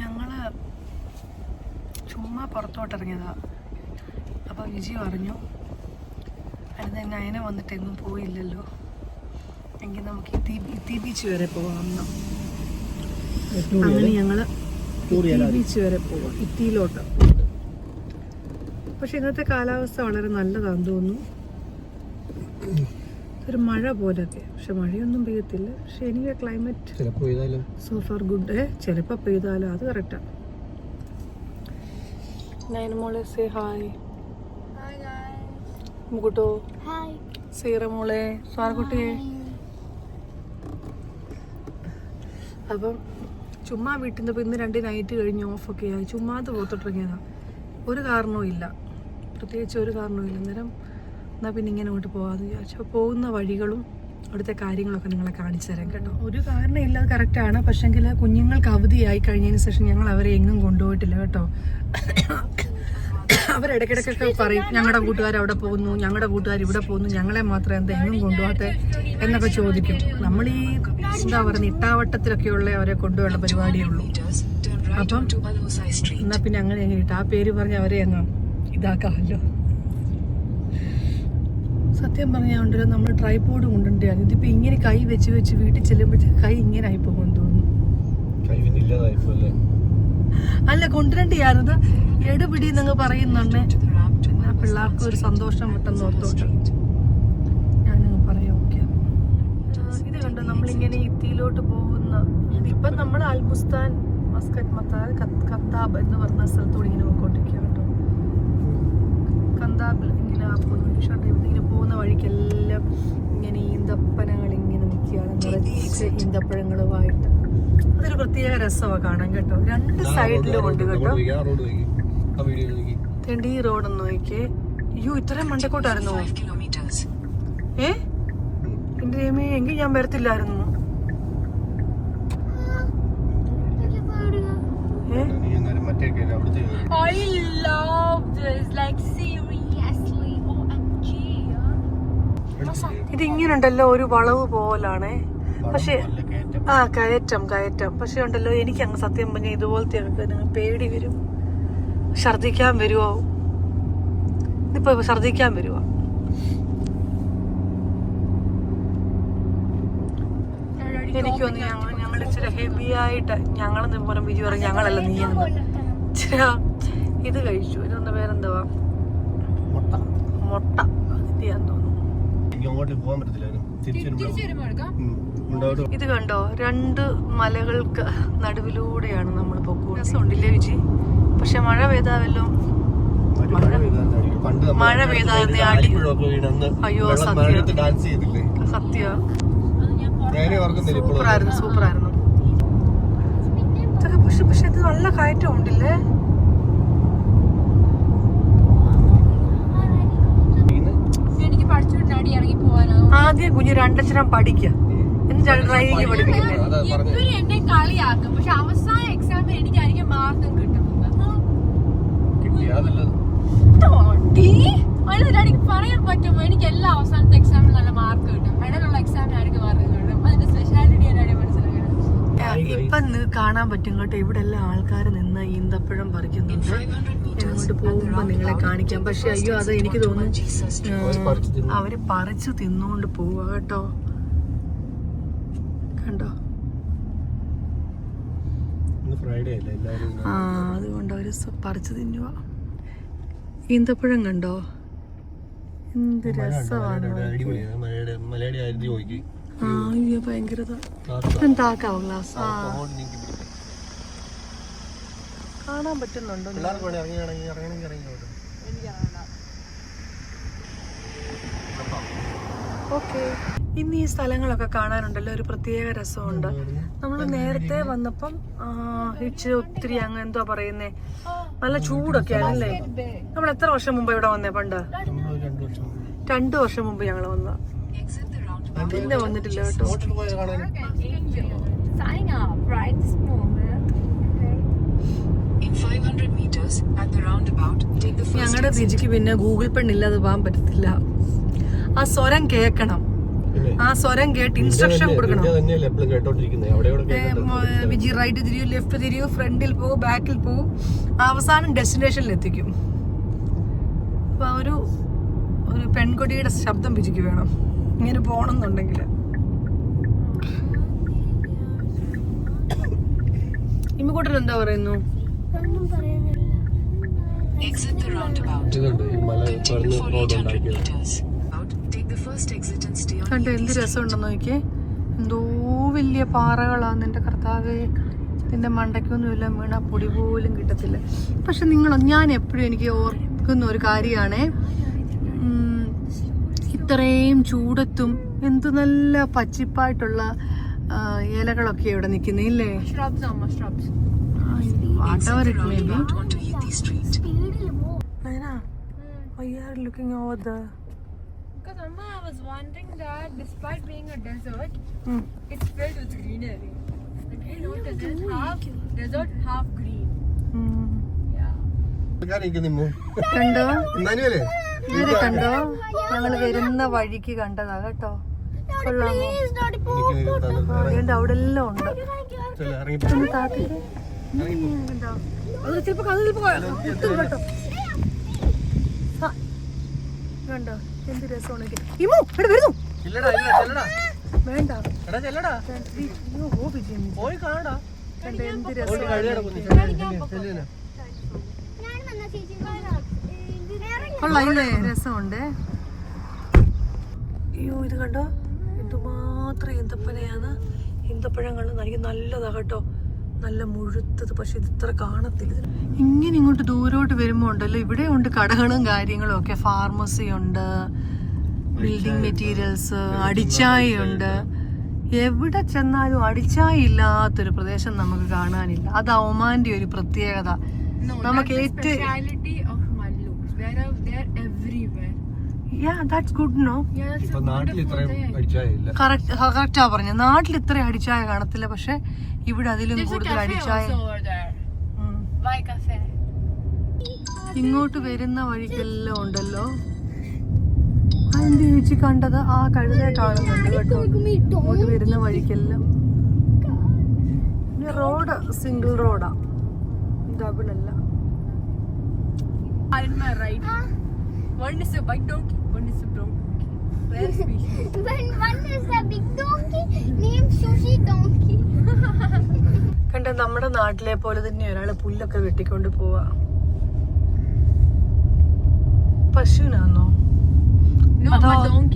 ഞങ്ങൾ ചുമ്മാ പുറത്തോട്ട് ഇറങ്ങിയതാ അപ്പോൾ വിജി പറഞ്ഞു അടുത്ത നയന വന്നിട്ട് എങ്ങും പോയില്ലല്ലോ. എങ്കിൽ നമുക്ക് ഇത്തി ബീച്ച് വരെ പോവാം എന്ന്. അങ്ങനെ ഞങ്ങൾ ബീച്ച് വരെ പോവാം ഇത്തിയിലോട്ട് പക്ഷെ ഇന്നത്തെ കാലാവസ്ഥ വളരെ നല്ലതാന്ന് തോന്നുന്നു. ഒരു മഴ പോലൊക്കെ. പക്ഷെ മഴയൊന്നും പെയ്യത്തില്ല. പക്ഷെ എനിക്ക് ക്ലൈമറ്റ് സോ ഫാർ ഗുഡ് ഏ ചിലപ്പോൾ പെയ്താലോ? അത് കറക്റ്റാ നയനമോളെ സേ ഹായ് മുകുട്ടോ guys. മുക്കുട്ടോ Hi. സീറമോളെ സ്വാർകുട്ടിയെ അപ്പം ചുമ്മാ വീട്ടിൽ നിന്ന് ഇന്ന് രണ്ട് നൈറ്റ് കഴിഞ്ഞ് ഓഫൊക്കെ ആയി. അത് പുറത്തോട്ടിറങ്ങിയതാ. ഒരു കാരണവും ഇല്ല. പ്രത്യേകിച്ച് ഒരു കാരണവും ഇല്ല. അന്നേരം എന്നാൽ പിന്നെ ഇങ്ങനെ അങ്ങോട്ട് പോകാമെന്ന് വിചാരിച്ചു. അപ്പോൾ പോകുന്ന വഴികളും അവിടുത്തെ കാര്യങ്ങളൊക്കെ നിങ്ങളെ കാണിച്ചു തരാം കേട്ടോ. ഒരു കാരണം ഇല്ലാതെ കറക്റ്റാണ് പക്ഷെങ്കിൽ കുഞ്ഞുങ്ങൾക്ക് അവധിയായി കഴിഞ്ഞതിന് ശേഷം ഞങ്ങൾ അവരെ എങ്ങും കൊണ്ടുപോയിട്ടില്ല കേട്ടോ. അവരിടയ്ക്കിടയ്ക്കൊക്കെ പറയും ഞങ്ങളുടെ കൂട്ടുകാർ അവിടെ പോകുന്നു ഞങ്ങളുടെ കൂട്ടുകാർ ഇവിടെ പോകുന്നു ഞങ്ങളെ മാത്രം എന്താ എങ്ങും കൊണ്ടുപോകട്ടെ എന്നൊക്കെ ചോദിക്കും. നമ്മൾ ഈ എന്താ പറയുക ഇട്ടാവട്ടത്തിലൊക്കെയുള്ള അവരെ കൊണ്ടുപോയുള്ള പരിപാടിയേ ഉള്ളൂ. അപ്പം എന്നാ പിന്നെ അങ്ങനെ അങ്ങ് ഇട്ട്? ആ പേര് പറഞ്ഞ് അവരെ അങ്ങ് ഇതാക്കാമല്ലോ. സത്യം പറഞ്ഞാൽ ഉണ്ടല്ലോ നമ്മൾ ട്രൈപോഡ് കൊണ്ടുണ്ടാണ് ഇതിപ്പോ ഇങ്ങനെ കൈ വെച്ച് വെച്ച് വീട്ടിൽ ചെല്ലുമ്പോഴത്തേക്ക് കൈ ഇങ്ങനെ ആയി പോകും തോന്നുന്നു. കഴിവിനില്ലാതായിപ്പോ അല്ലേ കൊണ്ടുവരണ്ടിയായിരുന്നു എടുപിടി എന്നങ്ങ് പറയുന്നുണ്ട് പിള്ളേർക്ക് ഒരു സന്തോഷം കിട്ടുന്ന ഓർത്തോട്ട്. ഞാനങ്ങ് പറയാം ഓക്കെ. ഇത് കണ്ടോ? നമ്മളിങ്ങനെ ഇത്തിയിലോട്ട് പോകുന്ന ഇപ്പം നമ്മൾ അൽബുസ്താൻ മസ്കറ്റ് മത്താൽ കത്താബ് എന്ന് പറഞ്ഞ സ്ഥലത്തോട് ഇങ്ങനെ പോയിക്കൊണ്ടിരിക്കുക കേട്ടോ. കന്താബിൽ ഇങ്ങനെ ഇങ്ങനെ പോകുന്ന വഴിക്കെല്ലാം ഇങ്ങനെ ഈന്തപ്പനകൾ ഇങ്ങനെ നിൽക്കുകയാണ്. നിറച്ച് ഈന്തപ്പഴങ്ങളുമായിട്ട് അതൊരു പ്രത്യേക രസമാണ് കാണാൻ കേട്ടോ. രണ്ട് സൈഡിലും ഉണ്ട് കേട്ടോ. തെണ്ടി റോഡ് ഒന്ന് നോക്കിയേ. അയ്യോ ഇത്രയും മണ്ടക്കോട്ടായിരുന്നു? ഏ? എന്റെ ദൈവമേ എങ്കിൽ ഞാൻ വരത്തില്ലായിരുന്നു. I love this. Like seriously. ഇത് ഇങ്ങനെ ഉണ്ടല്ലോ ഒരു വളവ് പോലാണ്. പക്ഷെ ആ കയറ്റം കയറ്റം. പക്ഷെ ഉണ്ടല്ലോ എനിക്ക് അങ്ങ് സത്യം പറഞ്ഞ ഇതുപോലത്തെ അങ്ങ് പേടി വരും. ഛർദിക്കാൻ വരുമോ ഇതിപ്പോ ഛർദിക്കാൻ വരുമോ എനിക്ക് തോന്നി ഞങ്ങൾ ഞങ്ങൾ ഇച്ചിരി ഹെവി ആയിട്ട് ഞങ്ങളെന്ന് പോലെ വിജു പറഞ്ഞു ഞങ്ങളല്ല നീ എന്ന്. ഇച്ചിരി ഇത് കഴിച്ചു. ഇതൊന്ന് പേരെന്തുവാ മുട്ട. മുട്ട അതിന്റെ ആന്ന് തോന്നുന്നു എനിക്ക് അങ്ങോട്ട് പോകാൻ പറ്റത്തില്ല. ഇത് കണ്ടോ? രണ്ട് മലകൾക്ക് നടുവിലൂടെയാണ് നമ്മൾ പൊക്കോ രസമുണ്ടില്ലേ വിജി? പക്ഷെ മഴ പെയ്താവല്ലോ മഴ ആലിപ്പഴമൊക്കെ അയ്യോ, സത്യം. മഴയത്ത് ഡാൻസ് ചെയ്തില്ലേ? സത്യ. സൂപ്പറായിരുന്നു സൂപ്പറായിരുന്നു. പക്ഷെ പക്ഷെ ഇത് നല്ല കയറ്റം ഉണ്ടല്ലേ എനിക്ക് പഠിച്ചോണ്ട് അടി ഇറങ്ങി പോവാനോ ആദ്യം കുഞ്ഞ് രണ്ടക്ഷരം പഠിക്കുക എന്നിട്ടാണ് ഡ്രൈവിംഗ് പഠിപ്പിക്കുന്നത് എന്നെ കളിയാക്കും. പക്ഷെ അവസാന എക്സാമിൽ എനിക്കായിരിക്കും മാർക്കും കിട്ടുന്നത് പറയാൻ പറ്റുമോ? എനിക്ക് എല്ലാ അവസാനത്തെ എക്സാമിൽ നല്ല മാർക്ക് കിട്ടും. ഇടയിലുള്ള എക്സാം ആർക്ക് മാർക്ക് കിട്ടും? അതിന്റെ സ്പെഷ്യാലിറ്റി എന്നാണ് മനസ്സിലാക്കുന്നത് ഇപ്പൊ കാണാൻ പറ്റും കേട്ടോ. ഇവിടെ എല്ലാ ആൾക്കാർ നിന്ന് ഈന്തപ്പഴം പറിക്കുന്നുണ്ട്. അങ്ങോട്ട് പോകുമ്പോ നിങ്ങളെ കാണിക്കാം. പക്ഷെ അയ്യോ അത് എനിക്ക് തോന്നുന്നു അവർ പറിച്ചു തിന്നുകൊണ്ട് പോവുക കേട്ടോ. കണ്ടോ? ആ അതുകൊണ്ട് അവർ പറിച്ചു തിന്നുക ഈന്തപ്പഴം കണ്ടോ? എന്ത് രസമാണ് ഭയങ്കര അടിപൊളിയാണ് ഗ്ലാസ്? മലയുടെ ആയിരുന്നു നോക്കി ആ അയ്യോ ഭയങ്കരത കാത്ത് ഇതെന്താക്കാവോ ഗ്ലാസ് ആ അങ്ങോട്ട് നീക്കി പിടിക്കാം. കാണാൻ പറ്റുന്നുണ്ടോ. പിള്ളേർക്ക് വേണേ ഇറങ്ങി ഇറങ്ങി ഇറങ്ങി ഓക്കെ. ഇന്ന് ഈ സ്ഥലങ്ങളൊക്കെ കാണാനുണ്ടല്ലോ ഒരു പ്രത്യേക രസമുണ്ട്. നമ്മൾ നേരത്തെ വന്നപ്പം ഇച്ച് ഇച്ചിരി ഒത്തിരി അങ്ങ് എന്തോ പറയുന്നേ നല്ല ചൂടൊക്കെ ആണല്ലേ? നമ്മൾ എത്ര വർഷം മുമ്പ് ഇവിടെ വന്നേ പണ്ട്. രണ്ടു വർഷം മുമ്പ്. ഞങ്ങൾ വന്ന പിന്നെ വന്നിട്ടില്ല കേട്ടോ. ഞങ്ങളുടെ രുചിക്ക് പിന്നെ ഗൂഗിൾ പെണ്ണില്ലാതെ പോകാൻ പറ്റത്തില്ല. ആ സ്വരം കേൾക്കണം. ആ സ്വരം കേട്ട് ഇൻസ്ട്രക്ഷൻ കൊടുക്കണം. വിജി റൈറ്റ് തിരിയൂ ലെഫ്റ്റ് തിരിയൂ ഫ്രണ്ടിൽ പോകും ബാക്കിൽ പോകും അവസാനം ഡെസ്റ്റിനേഷനിൽ എത്തിക്കും. അപ്പൊ ആ ഒരു ഒരു പെൺകുട്ടിയുടെ ശബ്ദം വിജിക്ക് വേണം. ഇങ്ങനെ പോകണമെന്നുണ്ടെങ്കിൽ ഇമ്മിക്കൂട്ടൻ എന്താ പറയുന്നു? Exit the roundabout. ഇതുണ്ട് ഈ മല പറഞ്ഞ് റോഡ് 800 ഉണ്ടാക്കിയത്. meters. Take the first exit and stay on കണ്ട് എന്ത് രസമുണ്ടെന്ന് നോക്കിയേ. എന്തോ വലിയ പാറകളാണ് നിന്റെ കർത്താവേ നിന്റെ മണ്ടയ്ക്കൊന്നുമില്ല. വീണ പൊടി പോലും കിട്ടത്തില്ല. പക്ഷെ നിങ്ങൾ ഞാൻ എപ്പോഴും എനിക്ക് ഓർക്കുന്ന ഒരു കാര്യമാണ്. ഇത്രയും ചൂടത്തും എന്ത് നല്ല പച്ചിപ്പായിട്ടുള്ള ആ, ഇലകളൊക്കെ ഇവിടെ നിൽക്കുന്നില്ലേ shrubs. Shrubs whatever it may be onto Yethi Street. Looking over the because amma i was wondering that despite being a desert it's filled with greenery like you notice it's half desert half green കണ്ടോ ഇവരെ കണ്ടോ ഞങ്ങൾ വരുന്ന വഴിക്ക് കണ്ടതാ കേട്ടോ കൊള്ളാമോ അവിടെ എല്ലാം ഉണ്ട് ഇറങ്ങി കണ്ടോ അത് ചിലപ്പോ അത് ചിലപ്പോ കിട്ടും കണ്ടോ എന്ത് രസമാണ്. ഇമു, ഇവിടെ വരുന്നു വേണ്ട കാണടാ കണ്ടോ എന്ത് രസമുണ്ട് അയ്യോ ഇത് കണ്ടോ എന്തുമാത്രം ഈന്തപ്പനയാണ് ഈന്തപ്പഴങ്ങൾ എനിക്ക് നല്ലതാ കേട്ടോ നല്ല മുഴുത്തത് പക്ഷെ ഇത് ഇത്ര കാണത്തില്ല. ഇങ്ങനെ ഇങ്ങോട്ട് ദൂരോട്ട് വരുമ്പോ ഉണ്ടല്ലോ ഇവിടെ ഉണ്ട് കടകളും കാര്യങ്ങളും ഒക്കെ. ഫാർമസി ഉണ്ട് ബിൽഡിംഗ് മെറ്റീരിയൽസ് അടിച്ചായ ഉണ്ട്. എവിടെ ചെന്നാലും അടിച്ചായ ഇല്ലാത്തൊരു പ്രദേശം നമുക്ക് കാണാനില്ല. അത് ഒമാന്റെ ഒരു പ്രത്യേകത. No നമുക്ക് that's the ഏറ്റവും കറക്റ്റ് പറഞ്ഞ നാട്ടിൽ ഇത്ര അടിച്ചായ കാണത്തില്ല പക്ഷെ ഇവിടെ അതിലും കൂടുതൽ അടിച്ചായ ഇങ്ങോട്ട് വരുന്ന വഴിക്കെല്ലാം ഉണ്ടല്ലോ. എന്ത് ചേച്ചി കണ്ടത്? ആ കഴുതെ കാണുന്നുണ്ട് കേട്ടോ. ഇങ്ങോട്ട് വരുന്ന വഴിക്കെല്ലാം. റോഡ് സിംഗിൾ റോഡാ. my right. One is a white donkey. Wann ist der Donkey? Wer ist Wenn Wann ist der Big Donkey? കണ്ട നമ്മുടെ നാട്ടിലെ പോലെ തന്നെ ഒരാൾ പുല്ലൊക്കെ വെട്ടിക്കൊണ്ട് പോവാ. പശുവിനാണോ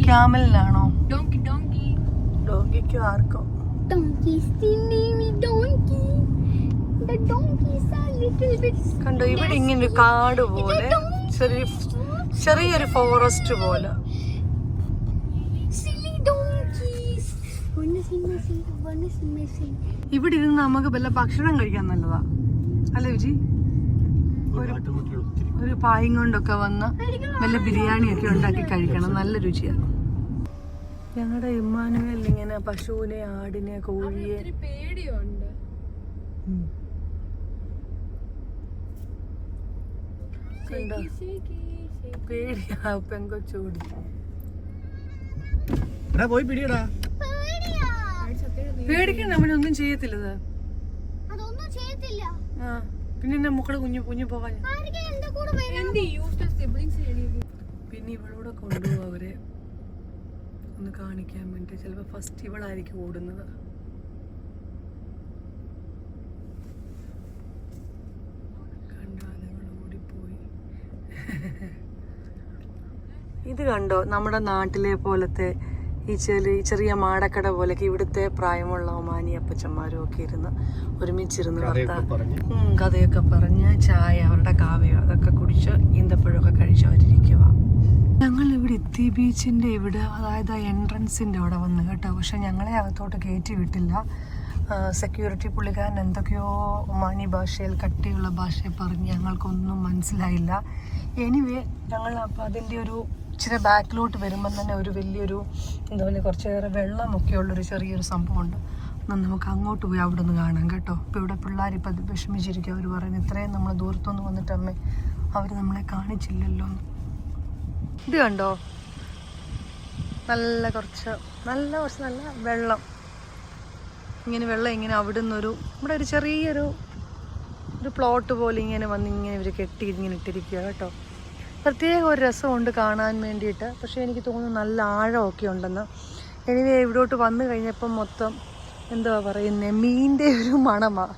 ക്യാമലിനാണോ? ഡോങ്കിക്കോ ആർക്കോ? കണ്ടോ ഇവിടെ ഇങ്ങനെ കാട് പോലെ ചെറിയ ചെറിയൊരു ഫോറസ്റ്റ് പോലെ. ഇവിടെ ഇരുന്ന് നമുക്ക് വല്ല ഭക്ഷണം കഴിക്കാൻ നല്ലതാ. അല്ലേ വിജി? ഒരു പായും കൊണ്ടൊക്കെ വന്ന് വല്ല ബിരിയാണിയൊക്കെ ഉണ്ടാക്കി കഴിക്കണം. നല്ല രുചിയാണ് ഞങ്ങളുടെ ഇമ്മാനുവൽ ഇങ്ങനെ പശുവിനെ ആടിനെ കോഴിയെ. പേടിയുണ്ട്. കണ്ടോ പേടിയാ പെങ്കൊച്ചോടി എടാ പോയി പിടിയടാ. പേടിക്കണ്ട അവനൊന്നും ചെയ്യത്തില്ലത്. അതൊന്നും ചെയ്യത്തില്ല. ആ പിന്നെ എന്നെ മക്കൾ കുഞ്ഞു കുഞ്ഞു സിബ്ലിങ്സ് പിന്നെ ഇവളോടെ കൊണ്ടുപോകും അവരെ. ഒന്ന് കാണിക്കാൻ വേണ്ടി. ചിലപ്പോൾ ഫസ്റ്റ് ഇവളായിരിക്കും ഓടുന്നത്. ഇത് കണ്ടോ? നമ്മുടെ നാട്ടിലെ പോലത്തെ ഈ ചെറിയ ചെറിയ മാടക്കട പോലൊക്കെ ഇവിടുത്തെ പ്രായമുള്ള ഒമാനി അപ്പച്ചന്മാരും ഒക്കെ ഇരുന്ന് ഒരുമിച്ചിരുന്ന് കഥയൊക്കെ വർത്താ- പറഞ്ഞ്. കഥയൊക്കെ പറഞ്ഞ് ചായ അവരുടെ കാവ്യോ അതൊക്കെ കുടിച്ച് ഈന്തപ്പഴമൊക്കെ കഴിച്ച് അവരിക്കുക ഞങ്ങൾ ഇവിടെ എത്തി ബീച്ചിന്റെ ഇവിടെ അതായത് എൻട്രൻസിന്റെ അവിടെ വന്ന് കേട്ടോ. പക്ഷെ ഞങ്ങളെ അകത്തോട്ട് കയറ്റി വിട്ടില്ല. സെക്യൂരിറ്റി പുള്ളിക്കാരൻ എന്തൊക്കെയോ ഒമാനി ഭാഷയിൽ കട്ടിയുള്ള ഭാഷയിൽ പറഞ്ഞ് ഞങ്ങൾക്കൊന്നും മനസ്സിലായില്ല. എനിവേ ഞങ്ങൾ അപ്പം അതിന്റെ ഒരു ഇച്ചിരി ബാക്കിലോട്ട് വരുമ്പം തന്നെ ഒരു വലിയൊരു എന്താ പറയുക കുറച്ചേറെ വെള്ളമൊക്കെ ഉള്ളൊരു ചെറിയൊരു സംഭവമുണ്ട്. എന്നാൽ നമുക്ക് അങ്ങോട്ട് പോയി അവിടെ നിന്ന് കാണാം കേട്ടോ. ഇപ്പോൾ ഇവിടെ പിള്ളേർ ഇപ്പം അത് വിഷമിച്ചിരിക്കും അവർ പറയുന്നത് ഇത്രയും നമ്മൾ ദൂരത്തുനിന്ന് വന്നിട്ട് അമ്മേ അവർ നമ്മളെ കാണിച്ചില്ലല്ലോ ഇത് കണ്ടോ? നല്ല കുറച്ച് നല്ല കുറച്ച് നല്ല വെള്ളം. ഇങ്ങനെ വെള്ളം ഇങ്ങനെ അവിടെ നിന്നൊരു ഇവിടെ ഒരു ചെറിയൊരു ഒരു പ്ലോട്ട് പോലെ ഇങ്ങനെ വന്ന് ഇങ്ങനെ ഇവർ കെട്ടി ഇങ്ങനെ ഇട്ടിരിക്കുക കേട്ടോ. പ്രത്യേക ഒരു രസമുണ്ട് കാണാൻ വേണ്ടിയിട്ട്. പക്ഷേ എനിക്ക് തോന്നുന്നു നല്ല ആഴമൊക്കെ ഉണ്ടെന്ന്. എനിവേ ഇവിടോട്ട് വന്നു കഴിഞ്ഞപ്പം മൊത്തം എന്തുവാ പറയുന്നത് മീനിന്റെ ഒരു മണമാണ്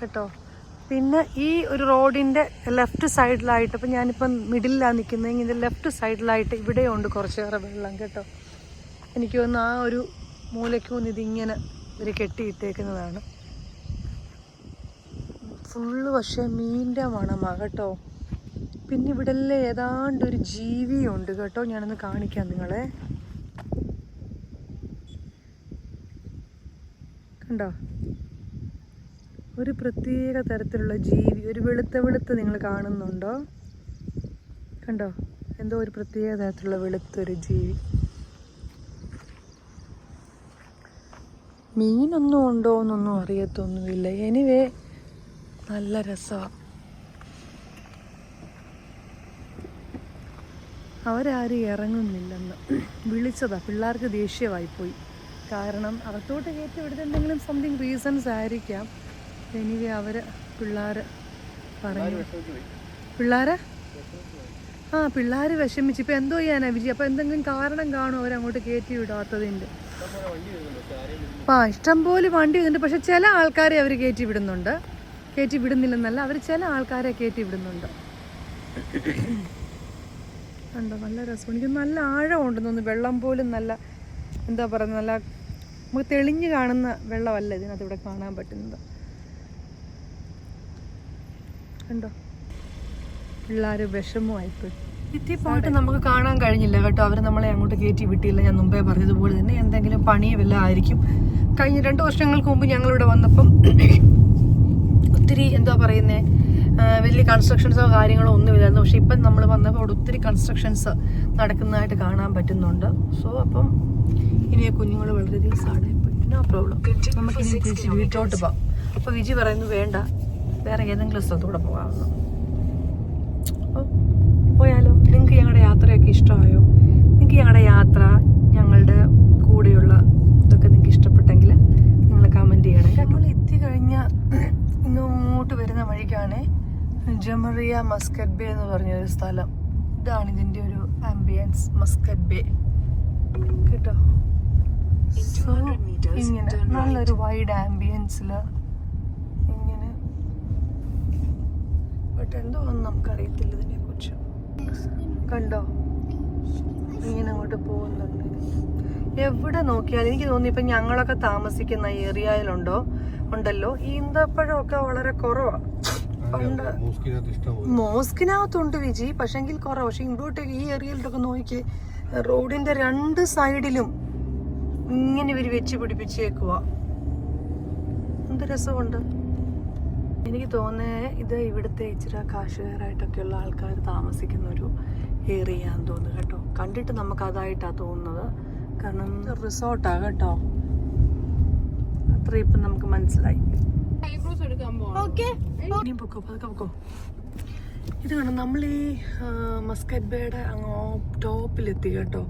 കേട്ടോ? പിന്നെ ഈ ഒരു റോഡിന്റെ ലെഫ്റ്റ് സൈഡിലായിട്ട് ഇപ്പം ഞാനിപ്പം മിഡിലാണ് നിൽക്കുന്നതെങ്കിൽ ഇതിന്റെ ലെഫ്റ്റ് സൈഡിലായിട്ട് ഇവിടെയുണ്ട് കുറച്ചേറെ വെള്ളം കേട്ടോ? എനിക്ക് തോന്നുന്നു ആ ഒരു മൂലയ്ക്കൊന്ന് ഇതിങ്ങനെ ഇവർ കെട്ടിയിട്ടേക്കുന്നതാണ്. ഫുള്ള് പക്ഷേ മീനിന്റെ മണമാണ് കേട്ടോ? പിന്നെ ഇവിടെ എല്ലാം ഏതാണ്ട് ഒരു ജീവിയുണ്ട് കേട്ടോ. ഞാനൊന്ന് കാണിക്കാം നിങ്ങളെ. കണ്ടോ? ഒരു പ്രത്യേക തരത്തിലുള്ള ജീവി ഒരു വെളുത്ത വെളുത്ത് നിങ്ങൾ കാണുന്നുണ്ടോ? കണ്ടോ? എന്തോ ഒരു പ്രത്യേക തരത്തിലുള്ള വെളുത്തൊരു ജീവി. മീനൊന്നും ഉണ്ടോ എന്നൊന്നും അറിയത്തൊന്നുമില്ല. എനിവേ നല്ല രസമാണ് അവരാരും ഇറങ്ങുന്നില്ലെന്ന് വിളിച്ചതാ. പിള്ളേർക്ക് ദേഷ്യമായിപ്പോയി കാരണം അകത്തോട്ട് കയറ്റി ഇവിടുത്തെ എന്തെങ്കിലും സംതിങ് റീസൺസ് ആയിരിക്കാം. എനിവേ അവർ പിള്ളേർ പറഞ്ഞു പിള്ളേരെ? ആ പിള്ളേർ വിഷമിച്ച്. ഇപ്പം എന്തോ ചെയ്യാനാ വിജി? അപ്പം എന്തെങ്കിലും കാരണം കാണും അവരങ്ങോട്ട് കയറ്റി വിടാത്തതിന്റെ ആ ഇഷ്ടം പോലെ വണ്ടി വരുന്നുണ്ട്. പക്ഷെ ചില ആൾക്കാരെ അവർ കയറ്റി വിടുന്നുണ്ട്. കയറ്റി വിടുന്നില്ലെന്നല്ല അവർ ചില ആൾക്കാരെ കയറ്റി വിടുന്നുണ്ട്. കണ്ടോ നല്ല രസം എനിക്ക് നല്ല ആഴമുണ്ട് തോന്നുന്നു. വെള്ളം പോലും നല്ല എന്താ പറയുക നല്ല നമുക്ക് തെളിഞ്ഞ് കാണുന്ന വെള്ളമല്ല ഇതിനകത്ത് ഇവിടെ കാണാൻ പറ്റുന്നത്. കണ്ടോ? പിള്ളേർ വിഷമമായിപ്പോയി. ഇത്തി പോയിട്ട് നമുക്ക് കാണാൻ കഴിഞ്ഞില്ല കേട്ടോ. അവർ നമ്മളെ അങ്ങോട്ട് കയറ്റി വിട്ടില്ല ഞാൻ മുമ്പേ പറഞ്ഞതുപോലെ തന്നെ എന്തെങ്കിലും പണിയും വല്ല ആയിരിക്കും. കഴിഞ്ഞ രണ്ട് വർഷങ്ങൾക്ക് മുമ്പ് ഞങ്ങളിവിടെ വന്നപ്പം ഒത്തിരി എന്താ പറയുന്നേ വലിയ കൺസ്ട്രക്ഷൻസോ കാര്യങ്ങളോ ഒന്നുമില്ലായിരുന്നു പക്ഷെ ഇപ്പം നമ്മൾ വന്നപ്പോൾ അവിടെ ഒത്തിരി കൺസ്ട്രക്ഷൻസ് നടക്കുന്നതായിട്ട് കാണാൻ പറ്റുന്നുണ്ട്. സോ അപ്പം ഇനി കുഞ്ഞുങ്ങൾ വളരെയധികം സാഡായിപ്പോയി നോ പ്രോബ്ലം നമുക്ക് ഇനി തിരിച്ച് വീട്ടിലോട്ട് പോകാം അപ്പോൾ വിജി പറയുന്നു വേണ്ട. വേറെ ഏതെങ്കിലും സ്ഥലത്തൂടെ പോകാമെന്ന്. അപ്പോൾ പോയാലോ? നിങ്ങൾക്ക് ഞങ്ങളുടെ യാത്രയൊക്കെ ഇഷ്ടമായോ? നിങ്ങൾക്ക് ഞങ്ങളുടെ യാത്ര ഞങ്ങളുടെ കൂടെയുള്ള ഇതൊക്കെ നിങ്ങൾക്ക് ഇഷ്ടപ്പെട്ടെങ്കിൽ നിങ്ങൾ കമന്റ് ചെയ്യണം നമ്മൾ എത്തിക്കഴിഞ്ഞ ഇങ്ങോട്ട് വരുന്ന വഴിക്കാണ് ജമറിയ മസ്കറ്റ് ബേ എന്ന് പറഞ്ഞൊരു സ്ഥലം. ഇതാണ് ഇതിന്റെ ഒരു ആംബിയൻസ് മസ്കറ്റ് ബേ. കേട്ടോ? In 200 meters, ഇങ്ങനെ നല്ലൊരു വൈഡ് ആംബിയൻസിൽ ഇങ്ങനെ. ബട്ട് എന്തോ ഒന്നും നമുക്കറിയത്തില്ല ഇതിനെ കുറിച്ച് കണ്ടോ? ഇങ്ങനെ അങ്ങോട്ട് പോകുന്നുണ്ട്. എവിടെ നോക്കിയാലും എനിക്ക് തോന്നി ഇപ്പം ഞങ്ങളൊക്കെ താമസിക്കുന്ന ഏരിയയിലുണ്ടോ? ഉണ്ടല്ലോ. ഈന്തപ്പഴമൊക്കെ വളരെ കുറവാണ് മോസ്കിനകത്തുണ്ട് വിജി. പക്ഷെങ്കിൽ കുറവ് പക്ഷെ ഇങ്ങോട്ടേക്ക് ഈ ഏരിയയിലൊക്കെ നോക്കി റോഡിന്റെ രണ്ട് സൈഡിലും ഇങ്ങനെ ഇവർ വെച്ച് പിടിപ്പിച്ചേക്കുക എന്ത് രസമുണ്ട്. എനിക്ക് തോന്നുന്നത് ഇത് ഇവിടുത്തെ ഇച്ചിരി കാർഷികരായിട്ടൊക്കെയുള്ള ആൾക്കാർ താമസിക്കുന്ന ഒരു ഏരിയ ആണെന്ന് തോന്നുന്നു കേട്ടോ. കണ്ടിട്ട് നമുക്ക് അതായിട്ടാണ് തോന്നുന്നത്. കാരണം റിസോർട്ടാ കേട്ടോ. അത്രയും ഇപ്പം നമുക്ക് മനസ്സിലായി. ഇത് കാണാം നമ്മൾ ഈ മസ്കറ്റ് ബേയുടെ അങ്ങ് ടോപ്പിലെത്തി കേട്ടോ.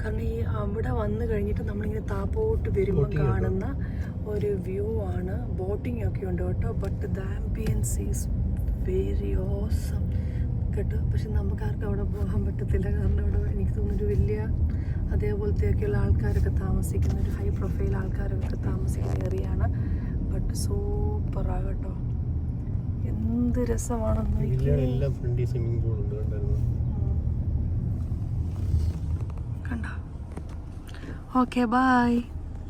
കാരണം ഈ അവിടെ വന്നു കഴിഞ്ഞിട്ട് നമ്മളിങ്ങനെ താപ്പോട്ട് വരുമ്പോൾ കാണുന്ന ഒരു വ്യൂ ആണ്. ബോട്ടിംഗ് ഒക്കെ ഉണ്ട് കേട്ടോ. But the ambience is very awesome കേട്ടോ. പക്ഷെ നമുക്ക് ആർക്കും അവിടെ പോകാൻ പറ്റത്തില്ല. കാരണം അവിടെ എനിക്ക് തോന്നുന്നു ഒരു വലിയ അതേപോലത്തെയൊക്കെയുള്ള ആൾക്കാരൊക്കെ താമസിക്കുന്ന ഒരു ഹൈ പ്രൊഫൈൽ ആൾക്കാരൊക്കെ താമസിക്കുന്ന ഏരിയ ബട്ട് കേട്ടോ. എന്ത് രസമാണെന്ന് കണ്ടോ? Okay bye